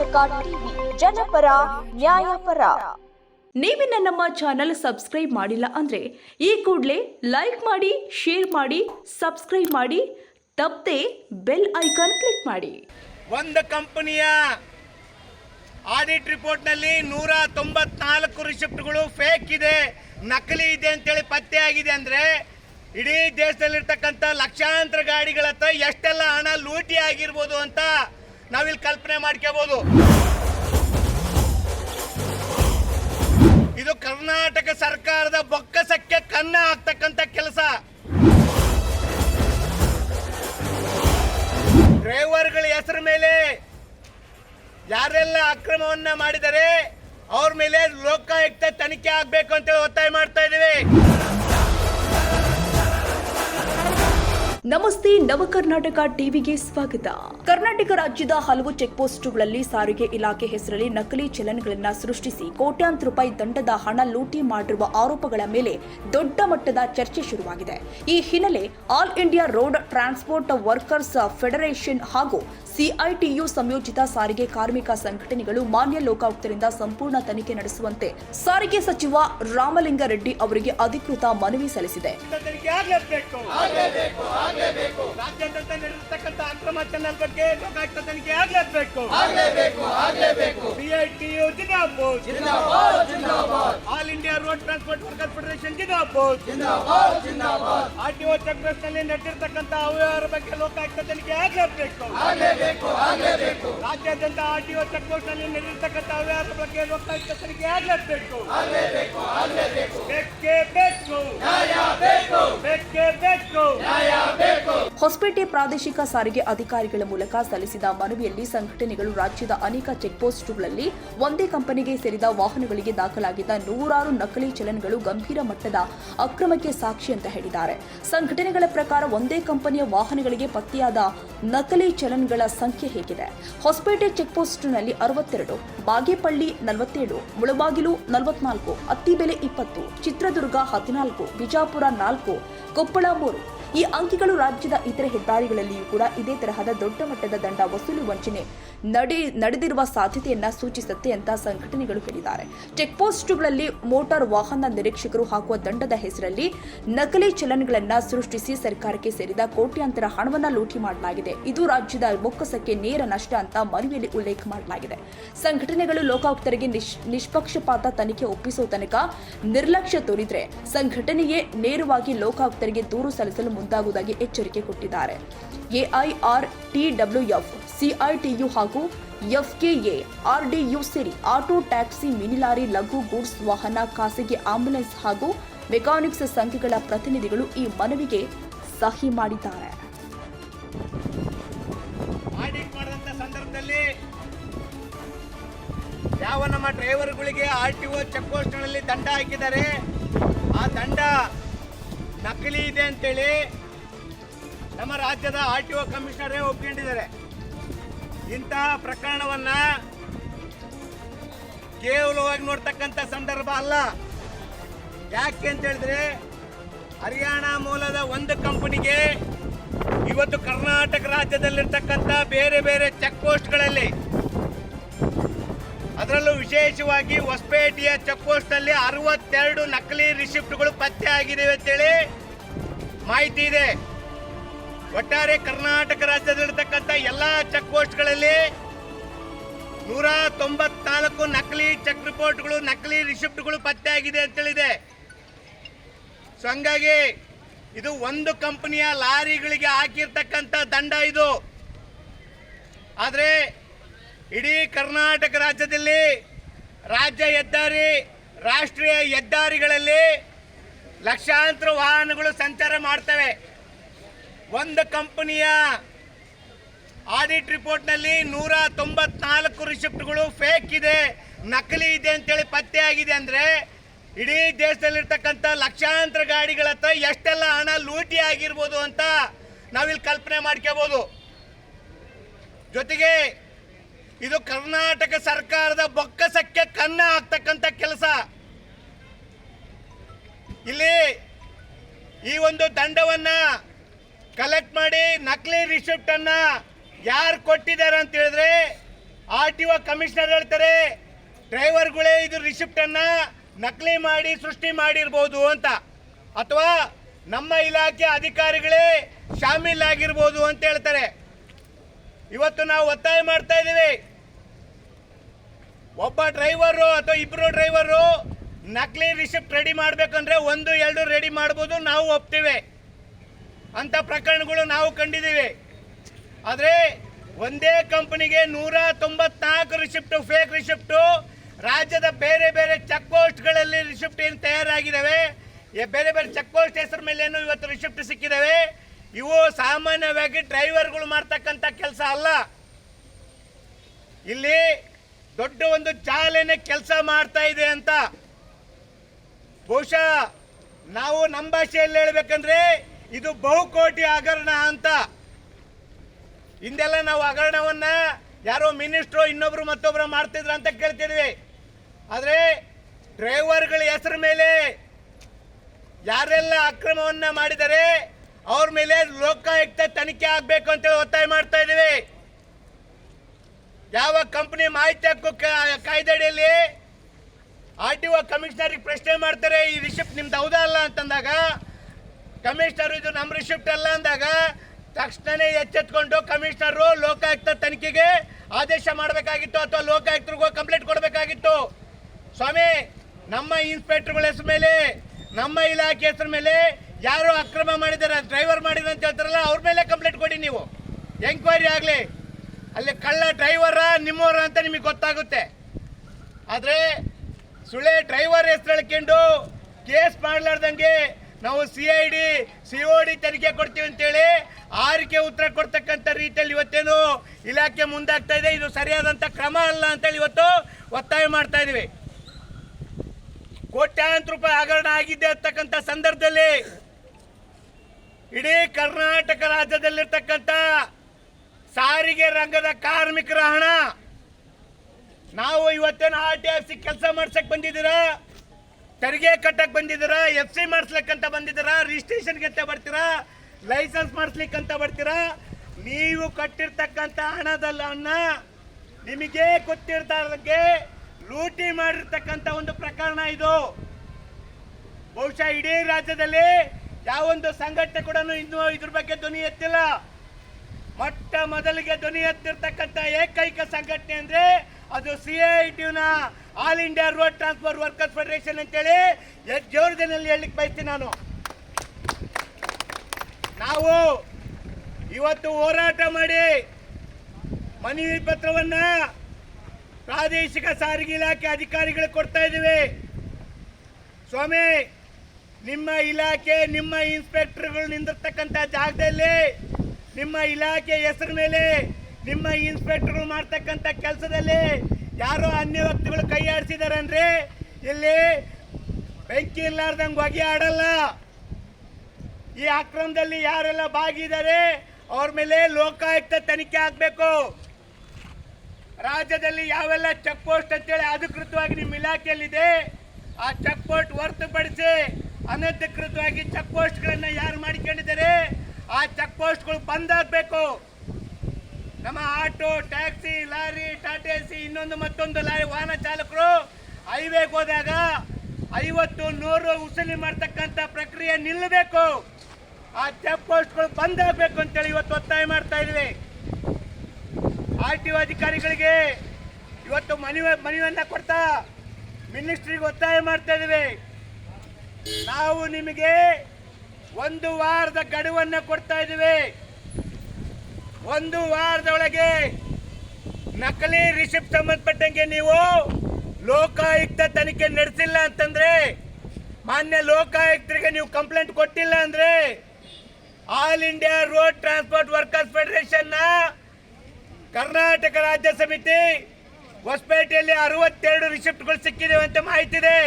Karnataka TV ಜನಪರ ನ್ಯಾಯಪರ. ನೀವಿನ್ನ ನಮ್ಮ channel subscribe ಮಾಡಿಲ್ಲ ಅಂದ್ರೆ ಈ ಕೂಡಲೇ ಲೈಕ್ ಮಾಡಿ ಶೇರ್ ಮಾಡಿ ಸಬ್ಸ್ಕ್ರೈಬ್ ಮಾಡಿ ತಪ್ಪದೆ ಬೆಲ್ ಐಕಾನ್ ಕ್ಲಿಕ್ ಮಾಡಿ. ಒಂದು ಕಂಪನಿಯ ಆಡಿಟ್ ರಿಪೋರ್ಟ್ನಲ್ಲಿ ನೂರ ತೊಂಬತ್ನಾಲ್ಕು ರಿಸಿಪ್ಟ್ಗಳು ಫೇಕ್ ಇದೆ ನಕಲಿ ಇದೆ ಅಂತೇಳಿ ಪತ್ತೆ ಆಗಿದೆ ಅಂದ್ರೆ ಇಡೀ ದೇಶದಲ್ಲಿರ್ತಕ್ಕಂಥ ಲಕ್ಷಾಂತರ ಗಾಡಿಗಳ ಹತ್ರ ಎಷ್ಟೆಲ್ಲ ಹಣ ಲೂಟಿ ಆಗಿರ್ಬೋದು ಅಂತ ನಾವಿಲ್ಲಿ ಕಲ್ಪನೆ ಮಾಡ್ಕೋಬಹುದು ಇದು ಕರ್ನಾಟಕ ಸರ್ಕಾರದ ಬೊಕ್ಕಸಕ್ಕೆ ಕನ್ನ ಹಾಕ್ತಕ್ಕಂಥ ಕೆಲಸ. ಡ್ರೈವರ್ಗಳ ಹೆಸರು ಮೇಲೆ ಯಾರೆಲ್ಲ ಅಕ್ರಮವನ್ನ ಮಾಡಿದರೆ ಅವ್ರ ಮೇಲೆ ಲೋಕಾಯುಕ್ತ ತನಿಖೆ ಆಗ್ಬೇಕು ಅಂತೇಳಿ ಒತ್ತಾಯ ಮಾಡ್ತಾ ಇದೀವಿ ನಮಸ್ತೆ, ನವ ಕರ್ನಾಟಕ ಟಿವಿಗೆ ಸ್ವಾಗತ. ಕರ್ನಾಟಕ ರಾಜ್ಯದ ಹಲವು ಚೆಕ್ ಪೋಸ್ಟ್ಗಳಲ್ಲಿ ಸಾರಿಗೆ ಇಲಾಖೆ ಹೆಸರಲ್ಲಿ ನಕಲಿ ಚಲನ್ಗಳನ್ನು ಸೃಷ್ಟಿಸಿ ಕೋಟ್ಯಾಂತರ ರೂಪಾಯಿ ದಂಡದ ಹಣ ಲೂಟಿ ಮಾಡಿರುವ ಆರೋಪಗಳ ಮೇಲೆ ದೊಡ್ಡ ಮಟ್ಟದ ಚರ್ಚೆ ಶುರುವಾಗಿದೆ. ಈ ಹಿನ್ನೆಲೆ all India road transport workers federation ಹಾಗೂ ಸಿಐಟಿಯು ಸಂಯೋಜಿತ ಸಾರಿಗೆ ಕಾರ್ಮಿಕ ಸಂಘಟನೆಗಳು ಮಾನ್ಯ ಲೋಕಾಯುಕ್ತರಿಂದ ಸಂಪೂರ್ಣ ತನಿಖೆ ನಡೆಸುವಂತೆ ಸಾರಿಗೆ ಸಚಿವ ರಾಮಲಿಂಗಾರೆಡ್ಡಿ ಅವರಿಗೆ ಅಧಿಕೃತ ಮನವಿ ಸಲ್ಲಿಸಿದೆ. ಅಕ್ರಮ ಚಾನಲ್ ಬಗ್ಗೆ ಲೋಕಾಯುಕ್ತ ತನಿಖೆ ಆಗಲೇಬೇಕು. ಸಿಐಟಿಯು ಜಿಂದಾಬಾದ್. All India road transport worker federation ಜಿಂದಾಬಾದ್. ಆರ್ಟಿಒ ನಡೆದಿರ್ತಕ್ಕಂಥ ಅವ್ಯವಹಾರ ಬಗ್ಗೆ ಲೋಕಾಯುಕ್ತ ತನಿಖೆ ಆಗ್ಲೇಬೇಕು. ರಾಜ್ಯಾದ್ಯಂತ ಆರ್ಟಿಒ ಚೆಕ್ ಪೋಸ್ಟ್ನಲ್ಲಿ ನಡೆದಿರ್ತಕ್ಕಂಥ ಅವ್ಯವಹಾರ ಬಗ್ಗೆ ಲೋಕಾಯುಕ್ತ ತನಿಖೆ ಆಗ್ಲೇಬೇಕು ಬೇಕೇ ಬೇಕು ಬೇಕೇ ಬೇಕು ಹೊಸಪೇಟೆ ಪ್ರಾದೇಶಿಕ ಸಾರಿಗೆ ಅಧಿಕಾರಿಗಳ ಮೂಲಕ ಸಲ್ಲಿಸಿದ ಮನವಿಯಲ್ಲಿ ಸಂಘಟನೆಗಳು ರಾಜ್ಯದ ಅನೇಕ ಚೆಕ್ಪೋಸ್ಟ್ಗಳಲ್ಲಿ ಒಂದೇ ಕಂಪನಿಗೆ ಸೇರಿದ ವಾಹನಗಳಿಗೆ ದಾಖಲಾಗಿದ್ದ ನೂರಾರು ನಕಲಿ ಚಲನ್ಗಳು ಗಂಭೀರ ಮಟ್ಟದ ಅಕ್ರಮಕ್ಕೆ ಸಾಕ್ಷಿ ಅಂತ ಹೇಳಿದ್ದಾರೆ. ಸಂಘಟನೆಗಳ ಪ್ರಕಾರ ಒಂದೇ ಕಂಪನಿಯ ವಾಹನಗಳಿಗೆ ಪತ್ತೆಯಾದ ನಕಲಿ ಚಲನ್ಗಳ ಸಂಖ್ಯೆ ಹೇಗಿದೆ. ಹೊಸಪೇಟೆ ಚೆಕ್ಪೋಸ್ಟ್ನಲ್ಲಿ ಅರವತ್ತೆರಡು ಬಾಗೇಪಳ್ಳಿ ನಲವತ್ತೇಳು, ಮುಳಬಾಗಿಲು ನಲವತ್ನಾಲ್ಕು, ಅತ್ತಿಬೆಲೆ ಇಪ್ಪತ್ತು, ಚಿತ್ರದುರ್ಗ ಹದಿನಾಲ್ಕು, ಬಿಜಾಪುರ ನಾಲ್ಕು, ಕೊಪ್ಪಳ ಮೂರು ಈ ಅಂಕಿಗಳು ರಾಜ್ಯದ ಇತರೆ ಹೆದ್ದಾರಿಗಳಲ್ಲಿಯೂ ಕೂಡ ಇದೇ ತರಹದ ದೊಡ್ಡ ಮಟ್ಟದ ದಂಡ ವಸೂಲಿ ವಂಚನೆ ನಡೆ ನಡೆದಿರುವ ಸಾಧ್ಯತೆಯನ್ನ ಸೂಚಿಸುತ್ತೆ ಅಂತ ಸಂಘಟನೆಗಳು ಹೇಳಿದ್ದಾರೆ. ಚೆಕ್ಪೋಸ್ಟ್ಗಳಲ್ಲಿ ಮೋಟಾರ್ ವಾಹನ ನಿರೀಕ್ಷಕರು ಹಾಕುವ ದಂಡದ ಹೆಸರಲ್ಲಿ ನಕಲಿ ಚಲನ್ಗಳನ್ನ ಸೃಷ್ಟಿಸಿ ಸರ್ಕಾರಕ್ಕೆ ಸೇರಿದ ಕೋಟ್ಯಾಂತರ ಹಣವನ್ನ ಲೂಟಿ ಮಾಡಲಾಗಿದೆ. ಇದು ರಾಜ್ಯದ ಬೊಕ್ಕಸಕ್ಕೆ ನೇರ ನಷ್ಟ ಅಂತ ಮನವಿಯಲ್ಲಿ ಉಲ್ಲೇಖ ಮಾಡಲಾಗಿದೆ. ಸಂಘಟನೆಗಳು ಲೋಕಾಯುಕ್ತರಿಗೆ ನಿಷ್ಪಕ್ಷಪಾತ ತನಿಖೆ ಒಪ್ಪಿಸುವ ತನಕ ನಿರ್ಲಕ್ಷ್ಯ ತೋರಿದ್ರೆ ಸಂಘಟನೆಯೇ ನೇರವಾಗಿ ಲೋಕಾಯುಕ್ತರಿಗೆ ದೂರು ಸಲ್ಲಿಸಲು ಮುಂದಾಗುವುದಾಗಿ ಎಚ್ಚರಿಕೆ ಕೊಟ್ಟಿದ್ದಾರೆ. ಎಐಆರ್ ಟಿಡಬ್ಲ್ಯೂಎಫ್ ಸಿಐಟಿಯು ಹಾಗೂ ಎಫ್ಕೆಎ, ಆರ್ಡಿಯು ಸೇರಿ ಆಟೋ, ಟ್ಯಾಕ್ಸಿ, ಮಿನಿ ಲಾರಿ, ಲಘು ಗೂಡ್ಸ್ ವಾಹನ, ಖಾಸಗಿ ಆಂಬ್ಯುಲೆನ್ಸ್ ಹಾಗೂ ಮೆಕಾನಿಕ್ಸ್ ಸಂಘಗಳ ಪ್ರತಿನಿಧಿಗಳು ಈ ಮನವಿಗೆ ಸಹಿ ಮಾಡಿದ್ದಾರೆ. ಸಂದರ್ಭದಲ್ಲಿ ಯಾವ ನಮ್ಮ ಡ್ರೈವರ್ಗಳಿಗೆ ಆರ್ ಟಿ ಒ ಚೆಕ್ ಪೋಸ್ಟ್ಗಳಲ್ಲಿ ದಂಡ ಹಾಕಿದ್ದಾರೆ? ಆ ದಂಡ ನಕಲಿ ಇದೆ ಅಂತೇಳಿ ನಮ್ಮ ರಾಜ್ಯದ ಆರ್ ಟಿ ಒ ಕಮಿಷನರೇ ಒಪ್ಕೊಂಡಿದ್ದಾರೆ. ಇಂತಹ ಪ್ರಕರಣವನ್ನ ಕೇವಲವಾಗಿ ನೋಡ್ತಕ್ಕಂಥ ಸಂದರ್ಭ ಅಲ್ಲ. ಯಾಕೆ ಅಂತ ಹೇಳಿದ್ರೆ ಹರಿಯಾಣ ಮೂಲದ ಒಂದು ಕಂಪನಿಗೆ ಇವತ್ತು ಕರ್ನಾಟಕ ರಾಜ್ಯದಲ್ಲಿರ್ತಕ್ಕಂಥ ಬೇರೆ ಬೇರೆ ಚೆಕ್ ಪೋಸ್ಟ್ಗಳಲ್ಲಿ ಅದರಲ್ಲೂ ವಿಶೇಷವಾಗಿ ಹೊಸಪೇಟೆಯ ಚೆಕ್ ಪೋಸ್ಟ್ ಅಲ್ಲಿ ಅರವತ್ತೆರಡು ನಕಲಿ ರಿಸಿಪ್ಟ್ಗಳು ಪತ್ತೆ ಆಗಿದೆ ಅಂತೇಳಿ ಮಾಹಿತಿ ಇದೆ. ಒಟ್ಟಾರೆ ಕರ್ನಾಟಕ ರಾಜ್ಯದಲ್ಲಿರ್ತಕ್ಕಂಥ ಎಲ್ಲಾ ಚೆಕ್ ಪೋಸ್ಟ್ಗಳಲ್ಲಿ ನೂರ ತೊಂಬತ್ನಾಲ್ಕು ನಕಲಿ ಚೆಕ್ ರಿಪೋರ್ಟ್ಗಳು, ನಕಲಿ ರಿಸಿಪ್ಟ್ಗಳು ಪತ್ತೆ ಆಗಿದೆ ಅಂತೇಳಿದೆ. ಸೊ ಹಂಗಾಗಿ ಇದು ಒಂದು ಕಂಪನಿಯ ಲಾರಿಗಳಿಗೆ ಹಾಕಿರ್ತಕ್ಕಂಥ ದಂಡ ಇದು. ಆದರೆ ಇಡೀ ಕರ್ನಾಟಕ ರಾಜ್ಯದಲ್ಲಿ ರಾಜ್ಯ ಹೆದ್ದಾರಿ, ರಾಷ್ಟ್ರೀಯ ಹೆದ್ದಾರಿಗಳಲ್ಲಿ ಲಕ್ಷಾಂತರ ವಾಹನಗಳು ಸಂಚಾರ ಮಾಡ್ತವೆ. ಒಂದು ಕಂಪನಿಯ ಆಡಿಟ್ ರಿಪೋರ್ಟ್ನಲ್ಲಿ ನೂರ ತೊಂಬತ್ನಾಲ್ಕು ರಿಸಿಪ್ಟ್ಗಳು ಫೇಕ್ ಇದೆ, ನಕಲಿ ಇದೆ ಅಂತೇಳಿ ಪತ್ತೆ ಆಗಿದೆ ಅಂದ್ರೆ ಇಡೀ ದೇಶದಲ್ಲಿರ್ತಕ್ಕಂಥ ಲಕ್ಷಾಂತರ ಗಾಡಿಗಳ ಹತ್ರ ಎಷ್ಟೆಲ್ಲ ಹಣ ಲೂಟಿ ಆಗಿರ್ಬೋದು ಅಂತ ನಾವಿಲ್ಲಿ ಕಲ್ಪನೆ ಮಾಡ್ಕೋಬೋದು. ಜೊತೆಗೆ ಇದು ಕರ್ನಾಟಕ ಸರ್ಕಾರದ ಬೊಕ್ಕಸಕ್ಕೆ ಕನ್ನ ಹಾಕ್ತಕ್ಕಂಥ ಕೆಲಸ. ಇಲ್ಲಿ ಈ ಒಂದು ದಂಡವನ್ನ ಕಲೆಕ್ಟ್ ಮಾಡಿ ನಕಲಿ ರಿಸಿಪ್ಟ್ ಅನ್ನ ಯಾರು ಕೊಟ್ಟಿದ್ದಾರೆ ಅಂತ ಹೇಳಿದ್ರೆ ಆರ್ ಟಿ ಒ ಕಮಿಷನರ್ ಹೇಳ್ತಾರೆ, ಡ್ರೈವರ್ಗಳೇ, ಇದು ರಿಸಿಪ್ಟನ್ನು ನಕಲಿ ಮಾಡಿ ಸೃಷ್ಟಿ ಮಾಡಿರ್ಬೋದು ಅಂತ. ಅಥವಾ, ನಮ್ಮ ಇಲಾಖೆ ಅಧಿಕಾರಿಗಳೇ ಶಾಮೀಲ್ ಆಗಿರ್ಬೋದು ಅಂತ ಹೇಳ್ತಾರೆ. ಇವತ್ತು ನಾವು ಒತ್ತಾಯ ಮಾಡ್ತಾ ಇದ್ದೀವಿ. ಒಬ್ಬ ಡ್ರೈವರು ಅಥವಾ ಇಬ್ಬರು ಡ್ರೈವರು ನಕಲಿ ರಿಸಿಪ್ಟ್ ರೆಡಿ ಮಾಡಬೇಕಂದ್ರೆ ಒಂದು, ಎರಡು ರೆಡಿ ಮಾಡ್ಬೋದು, ನಾವು ಒಪ್ತೀವಿ. ಅಂತ ಪ್ರಕರಣಗಳು ನಾವು ಕಂಡಿದ್ದೀವಿ. ಆದರೆ ಒಂದೇ ಕಂಪನಿಗೆ ನೂರ ತೊಂಬತ್ನಾಲ್ಕು ರಿಸಿಪ್ಟು, ಫೇಕ್ ರಿಸಿಪ್ಟು, ರಾಜ್ಯದ ಬೇರೆ ಬೇರೆ ಚೆಕ್ ಪೋಸ್ಟ್ಗಳಲ್ಲಿ ರಿಸಿಪ್ಟ್ ಏನು ತಯಾರಾಗಿದ್ದಾವೆ ಬೇರೆ ಬೇರೆ ಚೆಕ್ ಪೋಸ್ಟ್ ಹೆಸರು ಮೇಲೆ ಇವತ್ತು ರಿಸಿಪ್ಟ್ ಸಿಕ್ಕಿದ್ದಾವೆ. ಇವು ಸಾಮಾನ್ಯವಾಗಿ ಡ್ರೈವರ್ಗಳು ಮಾಡ್ತಕ್ಕಂಥ ಕೆಲಸ ಅಲ್ಲ. ಇಲ್ಲಿ ದೊಡ್ಡ ಒಂದು ಚಾಲನೆ ಕೆಲಸ ಮಾಡ್ತಾ ಇದೆ ಅಂತ. ಬಹುಶಃ ನಾವು ನಮ್ಮ ಭಾಷೆಯಲ್ಲಿ ಹೇಳ್ಬೇಕಂದ್ರೆ ಇದು ಬಹುಕೋಟಿ ಹಗರಣ ಅಂತ. ಹಿಂದೆಲ್ಲ ನಾವು ಹಗರಣವನ್ನ ಯಾರೋ ಮಿನಿಸ್ಟ್ರು ಇನ್ನೊಬ್ರು ಮತ್ತೊಬ್ರು ಮಾಡ್ತಿದ್ರು ಅಂತ ಕೇಳ್ತಿದ್ವಿ. ಆದರೆ ಡ್ರೈವರ್ಗಳ ಹೆಸರು ಮೇಲೆ ಯಾರೆಲ್ಲ ಅಕ್ರಮವನ್ನ ಮಾಡಿದರೆ ಅವ್ರ ಮೇಲೆ ಲೋಕಾಯುಕ್ತ ತನಿಖೆ ಆಗಬೇಕು ಅಂತೇಳಿ ಒತ್ತಾಯ ಮಾಡ್ತಾ ಇದ್ದೀವಿ. ಯಾವ ಕಂಪನಿ ಮಾಹಿತಿ ಹಕ್ಕು ಕಾಯ್ದೆಡಿಯಲ್ಲಿ ಆರ್ ಟಿ ಒ ಕಮಿಷನರ್ಗೆ ಪ್ರಶ್ನೆ ಮಾಡ್ತಾರೆ, ಈ ರಿಸಿಪ್ಟ್ ನಿಮ್ದು ಹೌದಾ ಅಲ್ಲ ಅಂತಂದಾಗ, ಕಮಿಷನರ್ ಇದು ನಮ್ಮ ರಿಸಿಪ್ಟ್ ಅಲ್ಲ ಅಂದಾಗ ತಕ್ಷಣನೇ ಎಚ್ಚೆತ್ಕೊಂಡು ಕಮಿಷನರು ಲೋಕಾಯುಕ್ತ ತನಿಖೆಗೆ ಆದೇಶ ಮಾಡಬೇಕಾಗಿತ್ತು ಅಥವಾ ಲೋಕಾಯುಕ್ತರಿಗೂ ಕಂಪ್ಲೇಂಟ್ ಕೊಡಬೇಕಾಗಿತ್ತು. ಸ್ವಾಮಿ, ನಮ್ಮ ಇನ್ಸ್ಪೆಕ್ಟರ್ಗಳ ಹೆಸರು ಮೇಲೆ, ನಮ್ಮ ಇಲಾಖೆ ಹೆಸರು ಮೇಲೆ ಯಾರು ಅಕ್ರಮ ಮಾಡಿದ್ದಾರೆ ಡ್ರೈವರ್ ಮಾಡಿದ್ರು ಅಂತ ಹೇಳ್ತಾರಲ್ಲ, ಅವ್ರ ಮೇಲೆ ಕಂಪ್ಲೇಂಟ್ ಕೊಡಿ ನೀವು. ಎಂಕ್ವೈರಿ ಆಗಲಿ. ಅಲ್ಲಿ ಕಳ್ಳ ಡ್ರೈವರ ನಿಮ್ಮವರ ಅಂತ ನಿಮಗೆ ಗೊತ್ತಾಗುತ್ತೆ. ಆದರೆ ಸುಳೆ ಡ್ರೈವರ್ ಹೆಸರು ಹೇಳ್ಕೊಂಡು ಕೇಸ್ ಮಾಡಲಾರ್ದಂಗೆ ನಾವು C I D C O D ತನಿಖೆ ಕೊಡ್ತೀವಿ ಅಂತೇಳಿ ಆರಿಕೆ ಉತ್ತರ ಕೊಡ್ತಕ್ಕಂಥ ರೀತಿಯಲ್ಲಿ ಇವತ್ತೇನು ಇಲಾಖೆ ಮುಂದಾಗ್ತಾ ಇದೆ. ಇದು ಸರಿಯಾದಂಥ ಕ್ರಮ ಅಲ್ಲ ಅಂತೇಳಿ ಇವತ್ತು ಒತ್ತಾಯ ಮಾಡ್ತಾ ಇದೀವಿ. ಕೋಟ್ಯಾಂತರ ರೂಪಾಯಿ ಹಗರಣ ಆಗಿದೆ ಅಂತಕ್ಕಂಥ ಸಂದರ್ಭದಲ್ಲಿ ಇಡೀ ಕರ್ನಾಟಕ ರಾಜ್ಯದಲ್ಲಿರ್ತಕ್ಕಂಥ ಸಾರಿಗೆ ರಂಗದ ಕಾರ್ಮಿಕರ ಹಣ ನಾವು ಇವತ್ತೇನು ಆರ್ ಟಿ ಎಫ್ ಸಿ ಕೆಲಸ ಮಾಡ್ಸಕ್ ಬಂದಿದ್ದೀರಾ? ತೆರಿಗೆ ಕಟ್ಟಕ್ಕೆ ಬಂದಿದ್ದೀರಾ? ಎಫ್ ಸಿ ಮಾಡಿಸ್ಲಿಕ್ಕಂತ ಬಂದಿದ್ದೀರಾ? ರಿಜಿಸ್ಟ್ರೇಷನ್ಗೆ ಅಂತ ಬರ್ತೀರಾ? ಲೈಸೆನ್ಸ್ ಮಾಡಿಸ್ಲಿಕ್ಕಂತ ಬರ್ತೀರಾ? ನೀವು ಕಟ್ಟಿರ್ತಕ್ಕಂಥ ಹಣದಲ್ಲ ಹಣ ನಿಮಗೆ ಗೊತ್ತಿರ್ತಾರಂಗೆ ಲೂಟಿ ಮಾಡಿರ್ತಕ್ಕಂಥ ಒಂದು ಪ್ರಕರಣ ಇದು. ಬಹುಶಃ ಇಡೀ ರಾಜ್ಯದಲ್ಲಿ ಯಾವೊಂದು ಸಂಘಟನೆ ಕೂಡ ಇನ್ನೂ ಇದ್ರ ಬಗ್ಗೆ ಧ್ವನಿ ಎತ್ತಿಲ್ಲ. ಮೊಟ್ಟ ಮೊದಲಿಗೆ ಧ್ವನಿ ಎತ್ತಿರ್ತಕ್ಕಂಥ ಏಕೈಕ ಸಂಘಟನೆ ಅಂದ್ರೆ ಅದು C I ಟಿನ all India road transport workers federation ಅಂತೇಳಿ ಜೋರ್ದಿನಲ್ಲಿ ಹೇಳಲಿಕ್ಕೆ ಬಯಸ್ತೀನಿ ನಾನು. ನಾವು ಇವತ್ತು ಹೋರಾಟ ಮಾಡಿ ಮನವಿ ಪತ್ರವನ್ನ ಪ್ರಾದೇಶಿಕ ಸಾರಿಗೆ ಇಲಾಖೆ ಅಧಿಕಾರಿಗಳಿಗೆ ಕೊಡ್ತಾ ಇದ್ದೀವಿ. ಸ್ವಾಮಿ ನಿಮ್ಮ ಇಲಾಖೆ, ನಿಮ್ಮ ಇನ್ಸ್ಪೆಕ್ಟರ್ಗಳು ನಿಂದಿರ್ತಕ್ಕಂಥ ಜಾಗದಲ್ಲಿ, ನಿಮ್ಮ ಇಲಾಖೆ ಹೆಸರು ಮೇಲೆ ನಿಮ್ಮ ಇನ್ಸ್ಪೆಕ್ಟರ್ಗಳು ಮಾಡ್ತಕ್ಕಂಥ ಕೆಲಸದಲ್ಲಿ ಯಾರೋ ಅನ್ಯ ವ್ಯಕ್ತಿಗಳು ಕೈ ಆಡಿಸಿದ್ದಾರೆ ಅಂದರೆ ಇಲ್ಲಿ ಬೆಂಕಿ ಇರ್ಲಾರ್ದಂಗೆ ಹೊಗೆ ಆಡಲ್ಲ. ಈ ಅಕ್ರಮದಲ್ಲಿ ಯಾರೆಲ್ಲ ಭಾಗಿದ್ದಾರೆ ಅವ್ರ ಮೇಲೆ ಲೋಕಾಯುಕ್ತ ತನಿಖೆ ಆಗಬೇಕು. ರಾಜ್ಯದಲ್ಲಿ ಯಾವೆಲ್ಲ ಚೆಕ್ ಪೋಸ್ಟ್ ಅಂತೇಳಿ ಅಧಿಕೃತವಾಗಿ ನಿಮ್ಮ ಇಲಾಖೆಯಲ್ಲಿದೆ, ಆ ಚೆಕ್ ಪೋಸ್ಟ್ ಹೊರತುಪಡಿಸಿ ಅನಧಿಕೃತವಾಗಿ ಚೆಕ್ ಪೋಸ್ಟ್ಗಳನ್ನ ಯಾರು ಮಾಡಿಕೊಂಡಿದ್ದಾರೆ? ಆ ಚೆಕ್ ಪೋಸ್ಟ್ಗಳು ಬಂದ್ ಆಗ್ಬೇಕು ನಮ್ಮ auto, taxi, lorry, Tata Ace, ಇನ್ನೊಂದು ಮತ್ತೊಂದು ಲಾರಿ, ವಾಹನ ಚಾಲಕರು ಹೈವೇಗೆ ಹೋದಾಗ ಐವತ್ತು, ನೂರು ಉಸಲಿ ಮಾಡ್ತಕ್ಕಂಥ ಪ್ರಕ್ರಿಯೆ ನಿಲ್ಲಬೇಕು. ಆ ಚೆಕ್ ಪೋಸ್ಟ್ಗಳು ಬಂದ್ ಆಗ್ಬೇಕು ಅಂತೇಳಿ ಇವತ್ತು ಒತ್ತಾಯ ಮಾಡ್ತಾ ಇದ್ವಿ. ಆರ್ ಟಿ ಒ ಅಧಿಕಾರಿಗಳಿಗೆ ಇವತ್ತು ಮನವಿ, ಮನವಿಯನ್ನ ಕೊಡ್ತಾ ಮಿನಿಸ್ಟ್ರಿಗೆ ಒತ್ತಾಯ ಮಾಡ್ತಾ ಇದ್ದೀವಿ ನಾವು ನಿಮಗೆ ಒಂದು ವಾರದ ಗಡುವನ್ನ ಕೊಡ್ತಾ ಇದ್ದೀವಿ. ಒಂದು ವಾರದ ಒಳಗೆ ನಕಲಿ ರಿಸಿಪ್ಟ್ ಸಂಬಂಧಪಟ್ಟಂಗೆ ನೀವು ಲೋಕಾಯುಕ್ತ ತನಿಖೆ ನಡೆಸಿಲ್ಲ ಅಂತಂದ್ರೆ, ಮಾನ್ಯ ಲೋಕಾಯುಕ್ತರಿಗೆ ನೀವು ಕಂಪ್ಲೇಂಟ್ ಕೊಟ್ಟಿಲ್ಲ ಅಂದ್ರೆ, all India road transport workers ಫೆಡರೇಷನ್ನ Karnataka ರಾಜ್ಯ ಸಮಿತಿ ಹೊಸಪೇಟೆಯಲ್ಲಿ ಅರವತ್ತೆರಡು ರಿಸಿಪ್ಟ್ಗಳು ಸಿಕ್ಕಿದೆ ಅಂತ ಮಾಹಿತಿ ಇದೆ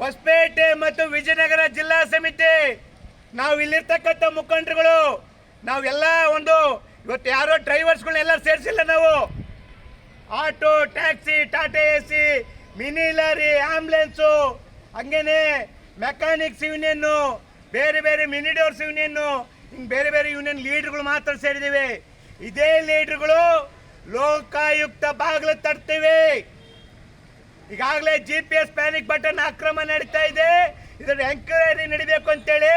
ಹೊಸಪೇಟೆ ಮತ್ತು ವಿಜಯನಗರ ಜಿಲ್ಲಾ ಸಮಿತಿ. ನಾವು ಇಲ್ಲಿರ್ತಕ್ಕಂಥ ಮುಖಂಡರುಗಳು ನಾವೆಲ್ಲ ಒಂದು, ಇವತ್ತು ಯಾರೋ ಡ್ರೈವರ್ಸ್ಗಳನ್ನೆಲ್ಲ ಸೇರಿಸಿಲ್ಲ ನಾವು. Auto, taxi, Tata A C mini lorry ambulance ಹಂಗೇನೆ ಮೆಕ್ಯಾನಿಕ್ಸ್ ಯೂನಿಯನ್ನು, ಬೇರೆ ಬೇರೆ ಮಿನಿ ಡೋರ್ಸ್ ಯೂನಿಯನ್ನು ಹಿಂಗೆ ಬೇರೆ ಬೇರೆ ಯೂನಿಯನ್ ಲೀಡ್ರ್ಗಳು ಮಾತ್ರ ಸೇರಿದ್ದೀವಿ. ಇದೇ ಲೀಡ್ರ್ಗಳು ಲೋಕಾಯುಕ್ತ ಬಾಗಿಲು ತರ್ತೀವಿ ಈಗಾಗಲೇ G P S panic button ಅಕ್ರಮ ನಡೀತಾ ಇದೆ. ಇದರ ಎಂಕ್ವೈರಿ ನಡಿಬೇಕು ಅಂತೇಳಿ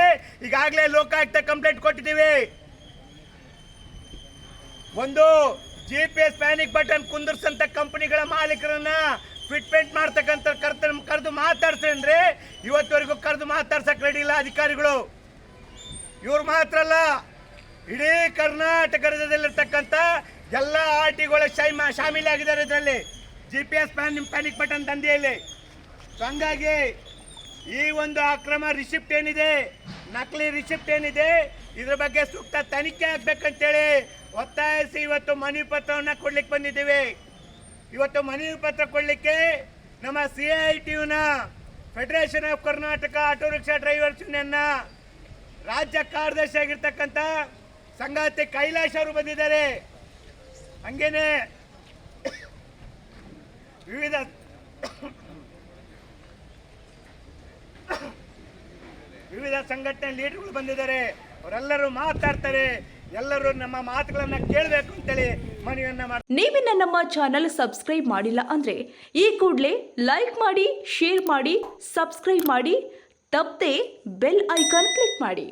ಈಗಾಗಲೇ ಲೋಕಾಯುಕ್ತ ಕಂಪ್ಲೇಂಟ್ ಕೊಟ್ಟಿದ್ದೀವಿ. ಒಂದು G P S panic button ಕುಂದರ್ಸಂತ ಕಂಪನಿಗಳ ಮಾಲೀಕರನ್ನ ಫಿಟ್ಮೆಂಟ್ ಮಾಡ್ತಕ್ಕಂಥ ಕರ್ತ ಕರೆದು ಮಾತಾಡ್ಸಿ ಅಂದ್ರೆ ಇವತ್ತವರೆಗೂ ಕರೆದು ಮಾತಾಡ್ಸಕ್ ರೆಡಿ ಇಲ್ಲ ಅಧಿಕಾರಿಗಳು. ಇವ್ರು ಮಾತ್ರ ಅಲ್ಲ, ಇಡೀ ಕರ್ನಾಟಕ ರಾಜ್ಯದಲ್ಲಿರ್ತಕ್ಕಂಥ ಎಲ್ಲ ಆರ್ ಟಿಗಳ ಶೈಮ ಶಾಮೀಲಾಗಿದ್ದಾರೆ ಇದರಲ್ಲಿ. G P S pan panic button ದಂಧೆಯಲ್ಲಿ ಹಂಗಾಗಿ ಈ ಒಂದು ಅಕ್ರಮ ರಿಸಿಪ್ಟ್ ಏನಿದೆ, ನಕಲಿ ರಿಸಿಪ್ಟ್ ಏನಿದೆ, ಇದ್ರ ಬಗ್ಗೆ ಸೂಕ್ತ ತನಿಖೆ ಆಗ್ಬೇಕಂತೇಳಿ ಒತ್ತಾಯಿಸಿ ಇವತ್ತು ಮನವಿ ಪತ್ರವನ್ನು ಕೊಡ್ಲಿಕ್ಕೆ ಬಂದಿದ್ದೀವಿ. ಇವತ್ತು ಮನವಿ ಪತ್ರ ಕೊಡಲಿಕ್ಕೆ ನಮ್ಮ C I T ಯುನ federation of Karnataka auto rickshaw drivers ಯೂನಿಯನ್ನ ರಾಜ್ಯ ಕಾರ್ಯದರ್ಶಿ ಆಗಿರ್ತಕ್ಕಂಥ ಸಂಗಾತಿ ಕೈಲಾಶ್ ಅವರು ಬಂದಿದ್ದಾರೆ. ಹಂಗೇನೆ ವಿವಿಧ ವಿವಿಧ ಸಂಘಟನೆ ಲೀಡರ್ಗಳು ಬಂದಿದ್ದಾರೆ. ಅವರೆಲ್ಲರೂ ಮಾತಾಡ್ತಾರೆ. ಎಲ್ಲರೂ ನಮ್ಮ ಮಾತುಗಳನ್ನ ಕೇಳಬೇಕು ಅಂತೇಳಿ ಮನವಿಯನ್ನ ಮಾಡಿ ನೀವಿನ್ನ ನಮ್ಮ ಚಾನೆಲ್ ಸಬ್ಸ್ಕ್ರೈಬ್ ಮಾಡಿಲ್ಲ ಅಂದ್ರೆ ಈ ಕೂಡಲೇ ಲೈಕ್ ಮಾಡಿ, ಶೇರ್ ಮಾಡಿ, ಸಬ್ಸ್ಕ್ರೈಬ್ ಮಾಡಿ, ತಪ್ಪದೆ ಬೆಲ್ ಐಕಾನ್ ಕ್ಲಿಕ್ ಮಾಡಿ.